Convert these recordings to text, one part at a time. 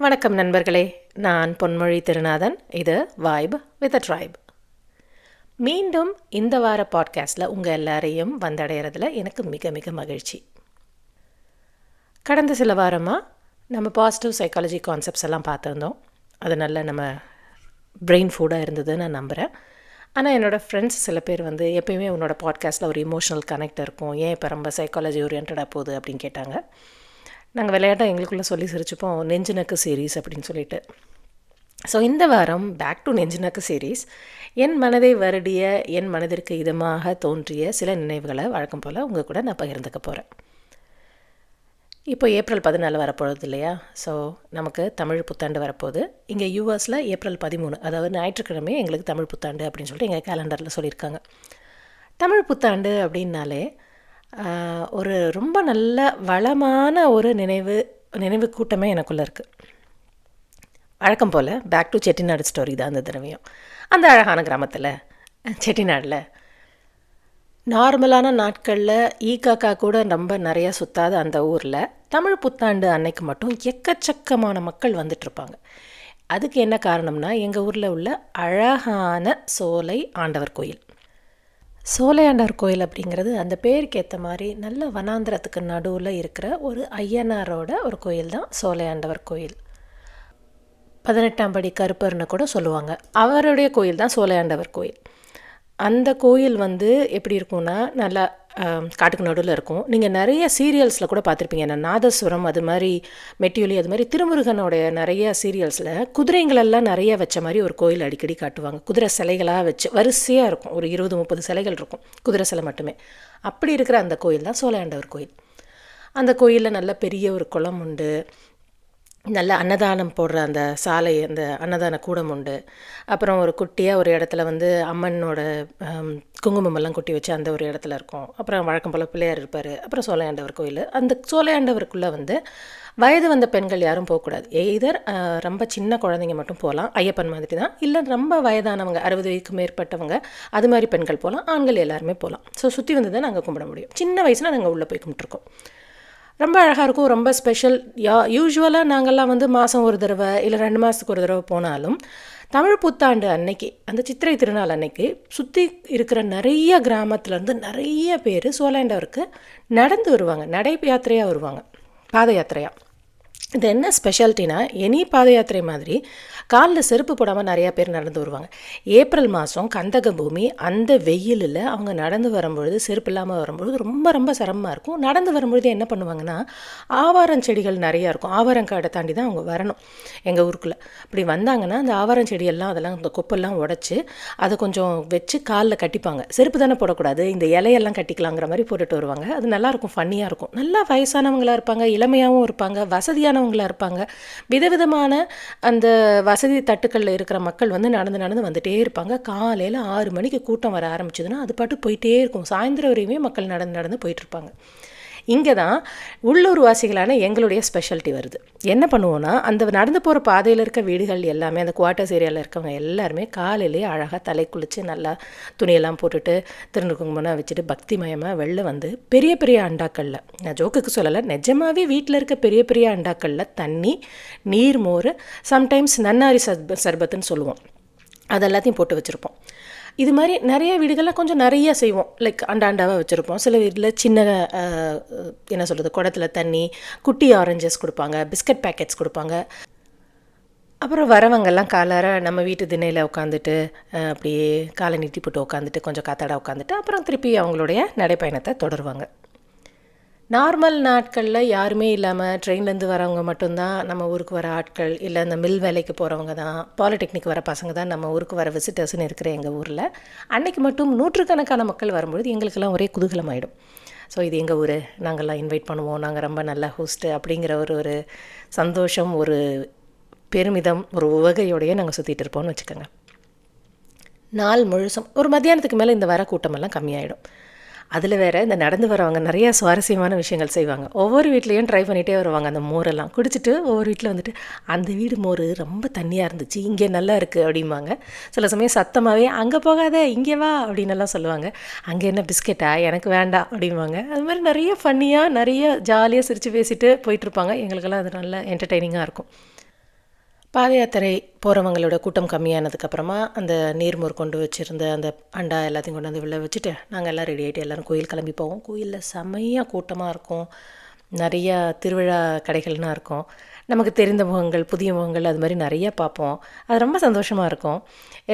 வணக்கம் நண்பர்களே. நான் பொன்மொழி திருநாதன். இது வைப் வித் அ ட்ரைப் மீண்டும் இந்த வார பாட்காஸ்டில் உங்கள் எல்லாரையும் வந்தடைகிறதுல எனக்கு மிக மிக மகிழ்ச்சி. கடந்த சில வாரமாக நம்ம பாசிட்டிவ் சைக்காலஜி கான்செப்ட்ஸ் எல்லாம் பார்த்துருந்தோம். அது நல்ல நம்ம பிரெயின் ஃபுட்டாக இருந்ததுன்னு நான் நம்புகிறேன் ஆனால் என்னோடய ஃப்ரெண்ட்ஸ் சில பேர் வந்து எப்பயுமே உன்னோட பாட்காஸ்ட்டில் ஒரு இமோஷனல் கனெக்ட் இருக்கும். ஏன் இப்போ ரொம்ப சைக்காலஜி ஓரியன்டாக போகுது அப்படின்னு கேட்டாங்க. நாங்கள் விளையாட்டாக எங்களுக்குள்ளே சொல்லி சிரிச்சுப்போம். நெஞ்சுனக்கு சீரீஸ் அப்படின்னு சொல்லிட்டு. ஸோ இந்த வாரம் பேக் டு நெஞ்சுனக்கு சீரீஸ் என் மனதை வருடிய என் மனதிற்கு இதமாக தோன்றிய சில நினைவுகளை வழக்கம் போல் உங்கள் கூட நான் பகிர்ந்துக்க போகிறேன் இப்போ ஏப்ரல் பதினாலு வரப்போகுது இல்லையா? ஸோ நமக்கு தமிழ் புத்தாண்டு வரப்போகுது. இங்கே யூஎஸில் ஏப்ரல் பதிமூணு அதாவது ஞாயிற்றுக்கிழமை எங்களுக்கு தமிழ் புத்தாண்டு அப்படின்னு சொல்லிட்டு எங்கள் கேலண்டரில் சொல்லியிருக்காங்க. தமிழ் புத்தாண்டு அப்படின்னாலே ஒரு ரொம்ப நல்ல வளமான ஒரு நினைவு நினைவு கூட்டமே எனக்குள்ளே இருக்குது வழக்கம் போல் பேக் டு செட்டிநாடு ஸ்டோரி தான் அந்த தடவையும். அந்த அழகான கிராமத்தில் செட்டிநாடில் நார்மலான நாட்களில் ஈ காக்கா கூட ரொம்ப நிறையா சுத்தாத அந்த ஊரில் தமிழ் புத்தாண்டு அன்னைக்கு மட்டும் எக்கச்சக்கமான மக்கள் வந்துட்டுருப்பாங்க அதுக்கு என்ன காரணம்னா எங்கள் ஊரில் உள்ள அழகான சோலை ஆண்டவர் கோயில். சோலையாண்டார் கோயில் அப்படிங்கிறது அந்த பேருக்கு ஏற்ற மாதிரி நல்ல வனாந்திரத்துக்கு நடுவில் இருக்கிற ஒரு ஐயனாரோட ஒரு கோயில் தான் சோலை ஆண்டவர் கோயில். பதினெட்டாம் படி கருப்பர்னு கூட சொல்லுவாங்க. அவருடைய கோயில் தான் சோலையாண்டவர் கோயில். அந்த கோயில் வந்து எப்படி இருக்கும்னா நல்லா காட்டுக்கு நடுவில் இருக்கும். நீங்கள் நிறைய சீரியல்ஸில் கூட பார்த்துருப்பீங்க. நான் நாதஸ்வரம் அது மாதிரி மெட்டியொலி அது மாதிரி திருமுருகனுடைய நிறைய சீரியல்ஸில் குதிரைங்களெல்லாம் நிறைய வச்ச மாதிரி ஒரு கோயில் அடிக்கடி காட்டுவாங்க. குதிரை சிலைகளாக வச்சு வரிசையாக இருக்கும். ஒரு இருபது முப்பது சிலைகள் இருக்கும். குதிரை சிலை மட்டுமே. அப்படி இருக்கிற அந்த கோயில் தான் சோலையாண்டவர் கோயில். அந்த கோயிலில் நல்ல பெரிய ஒரு குளம் உண்டு. நல்ல அன்னதானம் போடுற அந்த சாலை அந்த அன்னதான கூடம் உண்டு. அப்புறம் ஒரு குட்டியாக ஒரு இடத்துல வந்து அம்மனோட குங்குமமெல்லாம் கொட்டி வச்சு அந்த ஒரு இடத்துல இருக்கும். அப்புறம் வழக்கம் போல் பிள்ளையார் இருப்பார். அப்புறம் சோலையாண்டவர் கோயில். அந்த சோலையாண்டவருக்குள்ளே வந்து வயது வந்த பெண்கள் யாரும் போகக்கூடாது. எய்தர் ரொம்ப சின்ன குழந்தைங்க மட்டும் போகலாம். ஐயப்பன் மாதிரி தான். இல்லை ரொம்ப வயதானவங்க அறுபது வயதுக்கு மேற்பட்டவங்க அது மாதிரி பெண்கள் போகலாம். ஆண்கள் எல்லாருமே போகலாம். ஸோ சுற்றி வந்து தான் நாங்கள் கும்பிட முடியும். சின்ன வயசில் நாங்கள் உள்ளே போய் கும்பிட்டுருக்கோம். ரொம்ப அழகாக இருக்கும் ரொம்ப ஸ்பெஷல் யா யூஸ்வலாக நாங்கள்லாம் வந்து மாதம் ஒரு தடவை இல்லை ரெண்டு மாதத்துக்கு ஒரு தடவை போனாலும் தமிழ் புத்தாண்டு அன்னைக்கு அந்த சித்திரை திருநாள் அன்னைக்கு சுற்றி இருக்கிற நிறைய கிராமத்துலேருந்து நிறைய பேர் சோலாண்டவருக்கு நடந்து வருவாங்க நடை யாத்திரையாக வருவாங்க பாத யாத்திரையாக இது என்ன ஸ்பெஷாலிட்டினா எனி பாத யாத்திரை மாதிரி காலில் செருப்பு போடாமல் நிறையா பேர் நடந்து வருவாங்க. ஏப்ரல் மாதம் கந்தக பூமி அந்த வெயிலில் அவங்க நடந்து வரும்பொழுது செருப்பு இல்லாமல் வரும்பொழுது ரொம்ப ரொம்ப சிரமமாக இருக்கும். நடந்து வரும்பொழுது என்ன பண்ணுவாங்கன்னா ஆவாரம் செடிகள் நிறையா இருக்கும். ஆவாரம் காடை தாண்டி தான் அவங்க வரணும் எங்கள் ஊருக்குள்ளே. அப்படி வந்தாங்கன்னா அந்த ஆவாரம் செடியெல்லாம் அதெல்லாம் அந்த கொப்பெல்லாம் உடச்சி அதை கொஞ்சம் வச்சு காலில் கட்டிப்பாங்க. செருப்பு தானே போடக்கூடாது இந்த இலையெல்லாம் கட்டிக்கலாங்கிற மாதிரி போட்டுட்டு வருவாங்க. அது நல்லாயிருக்கும் ஃபன்னியாக இருக்கும். நல்லா வயசானவங்களாக இருப்பாங்க இளமையாகவும் இருப்பாங்க வசதியான வயதானவங்களாக இருப்பாங்க. விதவிதமான அந்த வசதி தட்டுக்களில் இருக்கிற மக்கள் வந்து நடந்து நடந்து வந்துகிட்டே இருப்பாங்க. காலையில் ஆறு மணிக்கு கூட்டம் வர ஆரம்பிச்சதுன்னா அது பாட்டு போயிட்டே இருக்கும். சாயந்தரம் வரையுமே மக்கள் நடந்து நடந்து போயிட்டு இருப்பாங்க. இங்கே தான் உள்ளூர் வாசிகளான எங்களுடைய ஸ்பெஷாலிட்டி வருது. என்ன பண்ணுவோன்னா அந்த நடந்து போகிற பாதையில் இருக்க வீடுகள் எல்லாமே அந்த குவார்ட்டர்ஸ் ஏரியாவில் இருக்கவங்க எல்லாருமே காலையிலேயே அழகாக தலை குளித்து நல்லா துணியெல்லாம் போட்டுட்டு திருநுக்குங்குமனா வச்சுட்டு பக்திமயமாக வெளில வந்து பெரிய பெரிய அண்டாக்களில் நான் ஜோக்குக்கு சொல்லலை நிஜமாகவே வீட்டில் இருக்க பெரிய பெரிய அண்டாக்களில் தண்ணி நீர் மோர் சம்டைம்ஸ் நன்னாரி சர்ப சர்பத்துன்னு சொல்லுவோம். அது எல்லாத்தையும் போட்டு வச்சுருப்போம். இது மாதிரி நிறைய வீடுகளில் கொஞ்சம் நிறைய செய்வோம். லைக் அண்டாண்டாவாக வச்சுருப்போம். சில வீட்டில் சின்ன என்ன சொல்கிறது குடத்துல தண்ணி குட்டி ஆரஞ்சஸ் கொடுப்பாங்க பிஸ்கட் பேக்கெட்ஸ் கொடுப்பாங்க. அப்புறம் வரவங்கெல்லாம் காலார நம்ம வீட்டு திண்ணையில் உட்காந்துட்டு அப்படியே காலை நீட்டி போட்டு உட்காந்துட்டு கொஞ்சம் காத்தாட உட்காந்துட்டு அப்புறம் திருப்பி அவங்களுடைய நடைப்பயணத்தை தொடருவாங்க. நார்மல் நாட்களில் யாருமே இல்லாமல் ட்ரெயின்லேருந்து வரவங்க மட்டும்தான் நம்ம ஊருக்கு வர ஆட்கள் இல்லை இந்த மில் வேலைக்கு போகிறவங்க தான் பாலிடெக்னிக் வர பசங்க தான் நம்ம ஊருக்கு வர விசிட்டர்ஸ்னு இருக்கிற எங்கள் ஊரில். அன்றைக்கு மட்டும் நூற்றுக்கணக்கான மக்கள் வரும்பொழுது எங்களுக்கெல்லாம் ஒரே குதூகலமாயிடும். ஸோ இது எங்கள் ஊர் நாங்கள்லாம் இன்வைட் பண்ணுவோம் நாங்கள் ரொம்ப நல்ல ஹோஸ்ட்டு அப்படிங்கிற ஒரு ஒரு சந்தோஷம் ஒரு பெருமிதம் ஒரு உவகையோடையே நாங்கள் சுற்றிட்டு இருப்போம்னு வச்சுக்கோங்க. நாள் முழுசும் ஒரு மத்தியானத்துக்கு மேலே இந்த வர கூட்டமெல்லாம் கம்மியாயிடும். அதில் வேறு இந்த நடந்து வரவங்க நிறைய சுவாரஸ்யமான விஷயங்கள் செய்வாங்க. ஒவ்வொரு வீட்லேயும் ட்ரை பண்ணிகிட்டே வருவாங்க அந்த மோரெல்லாம். குடிச்சிட்டு ஒவ்வொரு வீட்டில் வந்துட்டு அந்த வீடு மோர் ரொம்ப தண்ணியாக இருந்துச்சு இங்கே நல்லா இருக்குது அப்படிம்பாங்க. சில சமயம் சத்தமாகவே அங்கே போகாத இங்கே வா அப்படின்னு எல்லாம் சொல்லுவாங்க. அங்கே என்ன பிஸ்கெட்டா? எனக்கு வேண்டாம் அப்படிம்பாங்க. அது மாதிரி நிறைய ஃபன்னியாக நிறைய ஜாலியாக சிரித்து பேசிட்டு போயிட்டுருப்பாங்க எங்களுக்கெல்லாம் அது நல்ல என்டர்டெய்னிங்காக இருக்கும். பாத யாத்திரை போகிறவங்களோட கூட்டம் கம்மியானதுக்கப்புறமா அந்த நீர்மோர் கொண்டு வச்சுருந்த அந்த அண்டா எல்லாத்தையும் கொண்டு வந்து வெளில வச்சுட்டு நாங்கள் எல்லாம் ரெடி ஆகிட்டு எல்லோரும் கோயில் கிளம்பி போவோம். கோயிலில் செம்மையாக கூட்டமாக இருக்கும். நிறையா திருவிழா கடைகள்லாம் இருக்கும். நமக்கு தெரிந்த முகங்கள் புதிய முகங்கள் அது மாதிரி நிறைய பார்ப்போம். அது ரொம்ப சந்தோஷமாக இருக்கும்.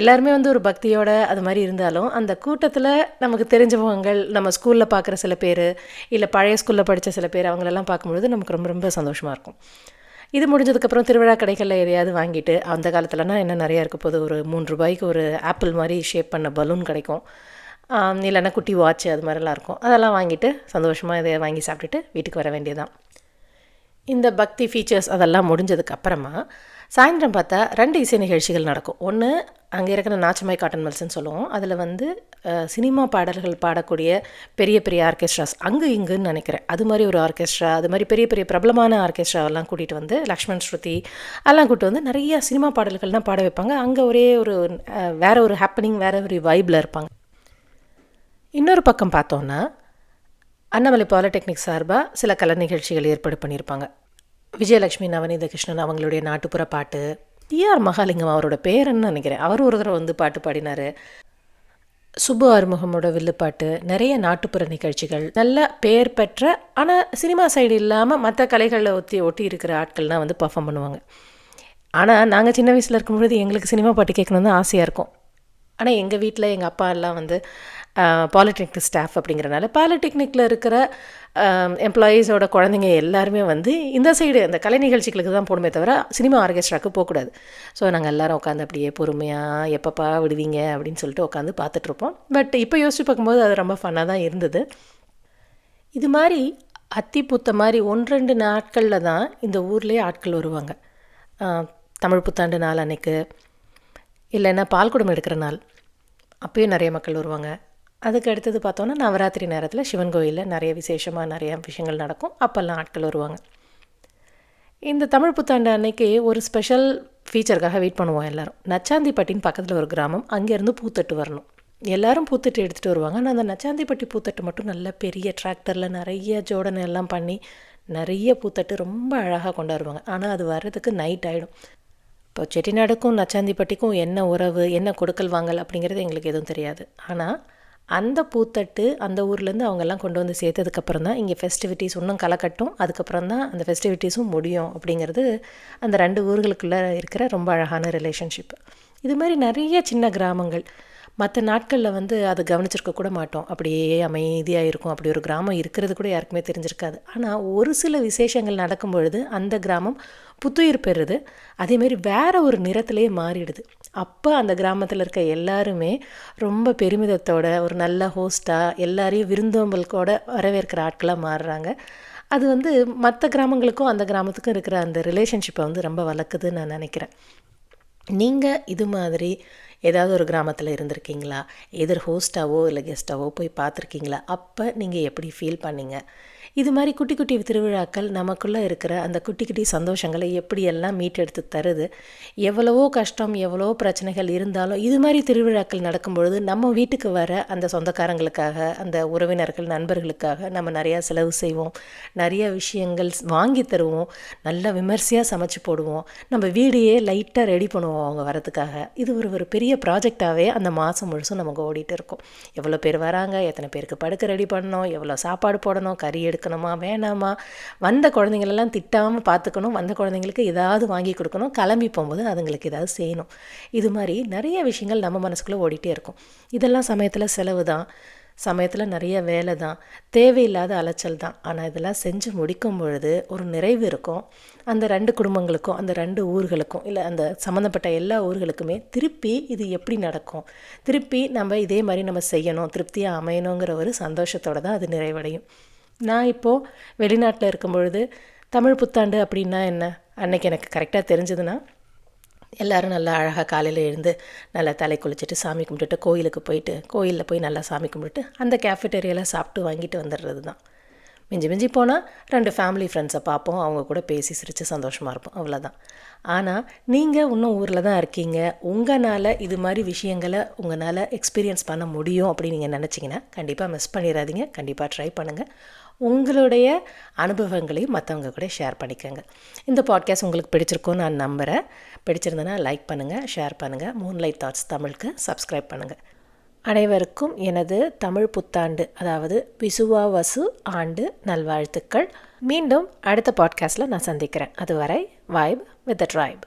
எல்லாருமே வந்து ஒரு பக்தியோட அது மாதிரி இருந்தாலும் அந்த கூட்டத்தில் நமக்கு தெரிஞ்ச முகங்கள் நம்ம ஸ்கூலில் பார்க்குற சில பேர் இல்லை பழைய ஸ்கூலில் படித்த சில பேர் அவங்களெல்லாம் பார்க்கும்பொழுது நமக்கு ரொம்ப ரொம்ப சந்தோஷமாக இருக்கும். இது முடிஞ்சதுக்கப்புறம் திருவிழா கடைகளில் எதையாவது வாங்கிட்டு அந்த காலத்துலனா என்ன நிறையா இருக்க போது ஒரு மூன்று ரூபாய்க்கு ஒரு ஆப்பிள் மாதிரி ஷேப் பண்ண பலூன் கிடைக்கும். இல்லைன்னா குட்டி வாட்ச் அது மாதிரிலாம் இருக்கும். அதெல்லாம் வாங்கிட்டு சந்தோஷமாக இதை வாங்கி சாப்பிட்டுட்டு வீட்டுக்கு வர வேண்டியதுதான். இந்த பக்தி ஃபீச்சர்ஸ் அதெல்லாம் முடிஞ்சதுக்கு அப்புறமா சாயந்தரம் பார்த்தா ரெண்டு இசை நிகழ்ச்சிகள் நடக்கும். ஒன்று அங்கே இருக்கிற நாச்சமாய் காட்டன் மல்ஸ்ன்னு சொல்லுவோம். அதில் வந்து சினிமா பாடல்கள் பாடக்கூடிய பெரிய பெரிய ஆர்கெஸ்ட்ராஸ் அங்கு இங்குன்னு நினைக்கிறேன். அது மாதிரி ஒரு ஆர்கெஸ்ட்ரா அது மாதிரி பெரிய பெரிய பிரபலமான ஆர்கெஸ்ட்ராவெல்லாம் கூட்டிகிட்டு வந்து லக்ஷ்மண் ஸ்ருதி அதெல்லாம் கூப்பிட்டு வந்து நிறைய சினிமா பாடல்கள்லாம் பாட வைப்பாங்க. அங்கே ஒரே ஒரு வேற ஒரு ஹாப்பனிங் வேற ஒரு வைப்பில் இருப்பாங்க. இன்னொரு பக்கம் பார்த்தோன்னா அண்ணாமலை பாலிடெக்னிக் சார்பாக சில கலை நிகழ்ச்சிகள் ஏற்பாடு பண்ணியிருப்பாங்க. விஜயலட்சுமி நவநீத கிருஷ்ணன் அவங்களுடைய நாட்டுப்புற பாட்டு டிஆர் மகாலிங்கம் அவரோட பேரன்னு நினைக்கிறேன். அவர் ஒரு தடவை வந்து பாட்டு பாடினார். சுப்பு ஆறுமுகமோட வில்லுப்பாட்டு நிறைய நாட்டுப்புற நிகழ்ச்சிகள் நல்ல பெயர் பெற்ற ஆனால் சினிமா சைடு இல்லாமல் மற்ற கலைகளில் ஒத்தி ஒட்டி இருக்கிற ஆட்கள்லாம் வந்து பர்ஃபார்ம் பண்ணுவாங்க. ஆனால் நாங்கள் சின்ன வயசில் இருக்கும்பொழுது எங்களுக்கு சினிமா பாட்டு கேட்கணுன்னு ஆசையாக இருக்கும். ஆனால் எங்கள் வீட்டில் எங்கள் அப்பா எல்லாம் வந்து பாலிடெக்னிக் ஸ்டாஃப் அப்படிங்கிறனால பாலிடெக்னிக்கில் இருக்கிற எம்ப்ளாயீஸோட குழந்தைங்க எல்லாருமே வந்து இந்த சைடு அந்த கலை நிகழ்ச்சிகளுக்கு தான் போகணுமே தவிர சினிமா ஆர்கெஸ்ட்ராக்கு போகக்கூடாது. ஸோ நாங்கள் எல்லோரும் உட்காந்து அப்படியே பொறுமையாக எப்பப்பா விடுவீங்க அப்படின்னு சொல்லிட்டு உட்காந்து பார்த்துட்ருப்போம். பட் இப்போ யோசிச்சு பார்க்கும்போது அது ரொம்ப ஃபன்னாக தான் இருந்தது. இது மாதிரி அத்தி பூத்த மாதிரி ஒன்று ரெண்டு நாட்களில் தான் இந்த ஊர்லேயே ஆட்கள் வருவாங்க. தமிழ் புத்தாண்டு நாள் அன்னைக்கு இல்லைன்னா பால்குடம் எடுக்கிற நாள் அப்பயும் நிறைய மக்கள் வருவாங்க. அதுக்கு அடுத்தது பார்த்தோன்னா நவராத்திரி நேரத்தில் சிவன் கோயிலில் நிறைய விசேஷமாக நிறைய விஷயங்கள் நடக்கும். அப்போல்லாம் ஆட்கள் வருவாங்க. இந்த தமிழ் புத்தாண்டு அன்னைக்கு ஒரு ஸ்பெஷல் ஃபீச்சருக்காக வெயிட் பண்ணுவோம் எல்லோரும். நச்சாந்திப்பட்டின்னு பக்கத்தில் ஒரு கிராமம். அங்கேருந்து பூத்தட்டு வரணும். எல்லாரும் பூத்தட்டு எடுத்துகிட்டு வருவாங்க. ஆனால் அந்த நச்சாந்திப்பட்டி பூத்தட்டு மட்டும் நல்ல பெரிய டிராக்டரில் நிறைய ஜோடனை எல்லாம் பண்ணி நிறைய பூத்தட்டு ரொம்ப அழகாக கொண்டாடுவாங்க. ஆனால் அது வர்றதுக்கு நைட் ஆகிடும் இப்போ செட்டிநாடுக்கும் நச்சாந்திப்பட்டிக்கும் என்ன உறவு என்ன கொடுக்கல் வாங்கல் அப்படிங்கிறது எங்களுக்கு எதுவும் தெரியாது. ஆனால் அந்த பூத்தட்டு அந்த ஊர்லேருந்து அவங்கெல்லாம் கொண்டு வந்து சேர்த்ததுக்கப்புறம் தான் இங்கே ஃபெஸ்டிவிட்டிஸ் இன்னும் களைக்கட்டும். அதுக்கப்புறம் தான் அந்த ஃபெஸ்டிவிட்டிஸும் முடியும் அப்படிங்கிறது அந்த ரெண்டு ஊர்களுக்குள்ளே இருக்கிற ரொம்ப அழகான ரிலேஷன்ஷிப் இது மாதிரி நிறைய சின்ன கிராமங்கள். மற்ற நாட்களில் வந்து அதை கவனிச்சிருக்க கூட மாட்டோம். அப்படியே அமைதியாக இருக்கும். அப்படி ஒரு கிராமம் இருக்கிறது கூட யாருக்குமே தெரிஞ்சிருக்காது. ஆனால் ஒரு சில விசேஷங்கள் நடக்கும் பொழுது அந்த கிராமம் புத்துயிர் பெறுது. அதேமாரி வேற ஒரு நிறத்திலே மாறிடுது. அப்போ அந்த கிராமத்தில் இருக்க எல்லாருமே ரொம்ப பெருமிதத்தோட ஒரு நல்ல ஹோஸ்ட்டாக எல்லாரையும் விருந்தோம்பலுக்கோட வரவேற்கிற ஆட்களாக மாறுறாங்க. அது வந்து மற்ற கிராமங்களுக்கும் அந்த கிராமத்துக்கும் இருக்கிற அந்த ரிலேஷன்ஷிப்பை வந்து ரொம்ப வளர்க்குதுன்னு நான் நினைக்கிறேன். நீங்கள் இது மாதிரி ஏதாவது ஒரு கிராமத்தில் இருந்திருக்கீங்களா? எதிர் ஹோஸ்ட்டாவோ இல்லை கெஸ்ட்டாவோ போய் பார்த்துருக்கீங்களா? அப்போ நீங்கள் எப்படி ஃபீல் பண்ணீங்க? இது மாதிரி குட்டி குட்டி திருவிழாக்கள் நமக்குள்ளே இருக்கிற அந்த குட்டி குட்டி சந்தோஷங்களை எப்படியெல்லாம் மீட்டெடுத்து தருது? எவ்வளவோ கஷ்டம் எவ்வளவோ பிரச்சனைகள் இருந்தாலும் இது மாதிரி திருவிழாக்கள் நடக்கும் பொழுது நம்ம வீட்டுக்கு வர அந்த சொந்தக்காரங்களுக்காக அந்த உறவினர்கள் நண்பர்களுக்காக நம்ம நிறையா செலவு செய்வோம். நிறைய விஷயங்கள் வாங்கி தருவோம். நல்லா விமர்சையாக சமைச்சு போடுவோம். நம்ம வீடையே லைட்டாக ரெடி பண்ணுவோம் அவங்க வரதுக்காக. இது ஒரு ஒரு பெரிய ப்ராஜெக்டாகவே அந்த மாதம் முழுசும் நமக்கு ஓடிட்டு இருக்கும். எவ்வளோ பேர் வராங்க எத்தனை பேருக்கு படுக்க ரெடி பண்ணணும் எவ்வளோ சாப்பாடு போடணும் கறி எடுக்கணுமா வேணாமா? வந்த குழந்தைங்களெல்லாம் திட்டாமல் பார்த்துக்கணும். வந்த குழந்தைங்களுக்கு ஏதாவது வாங்கி கொடுக்கணும். கிளம்பி போகும்போது அதுங்களுக்கு ஏதாவது செய்யணும். இது மாதிரி நிறைய விஷயங்கள் நம்ம மனசுக்குள்ளே ஓடிட்டே இருக்கும். இதெல்லாம் சமயத்தில் செலவு தான். சமயத்தில் நிறைய வேலை தான். தேவையில்லாத அலைச்சல் தான். ஆனால் இதெல்லாம் செஞ்சு முடிக்கும் பொழுது ஒரு நிறைவு இருக்கும். அந்த ரெண்டு குடும்பங்களுக்கும் அந்த ரெண்டு ஊர்களுக்கும் இல்லை அந்த சம்மந்தப்பட்ட எல்லா ஊர்களுக்குமே திருப்பி இது எப்படி நடக்கும்? திருப்பி நம்ம இதே மாதிரி நம்ம செய்யணும். திருப்தியாக அமையணுங்கிற ஒரு சந்தோஷத்தோட தான் அது நிறைவடையும். நான் இப்போது வெளிநாட்டில் இருக்கும் பொழுது தமிழ் புத்தாண்டு அப்படின்னா என்ன? அன்னைக்கு எனக்கு கரெக்டாக தெரிஞ்சதுன்னா எல்லோரும் நல்லா அழகாக காலையில் எழுந்து நல்லா தலை குளிச்சுட்டு சாமி கும்பிட்டுட்டு கோயிலுக்கு போயிட்டு கோயிலில் போய் நல்லா சாமி கும்பிட்டுட்டு அந்த கேஃபெட்டேரியாவில் சாப்பிட்டு வாங்கிட்டு வந்துடுறது தான் மிஞ்சி மிஞ்சி போனால் ரெண்டு ஃபேமிலி ஃப்ரெண்ட்ஸை பார்ப்போம் அவங்க கூட பேசி சிரித்து சந்தோஷமாக இருப்போம் அவ்வளோதான் ஆனால் நீங்கள் இன்னும் ஊரில் தான் இருக்கீங்க உங்களால் இது மாதிரி விஷயங்களை உங்களால் எக்ஸ்பீரியன்ஸ் பண்ண முடியும் அப்படின்னு நீங்கள் நினச்சிங்கன்னா கண்டிப்பாக மிஸ் பண்ணிடாதீங்க கண்டிப்பாக ட்ரை பண்ணுங்கள் உங்களுடைய அனுபவங்களையும் மற்றவங்க கூட ஷேர் பண்ணிக்கோங்க. இந்த பாட்காஸ்ட் உங்களுக்கு பிடிச்சிருக்கும்னு நான் நம்புகிறேன் பிடிச்சிருந்தேன்னா லைக் பண்ணுங்கள் ஷேர் பண்ணுங்கள் மூன்லைட் தாட்ஸ் தமிழுக்கு சப்ஸ்கிரைப் பண்ணுங்கள் அனைவருக்கும் எனது தமிழ் புத்தாண்டு அதாவது விசுவாவசு ஆண்டு நல்வாழ்த்துக்கள். மீண்டும் அடுத்த பாட்காஸ்ட்டில் நான் சந்திக்கிறேன். அதுவரை வைப் வித் த ட்ரைப்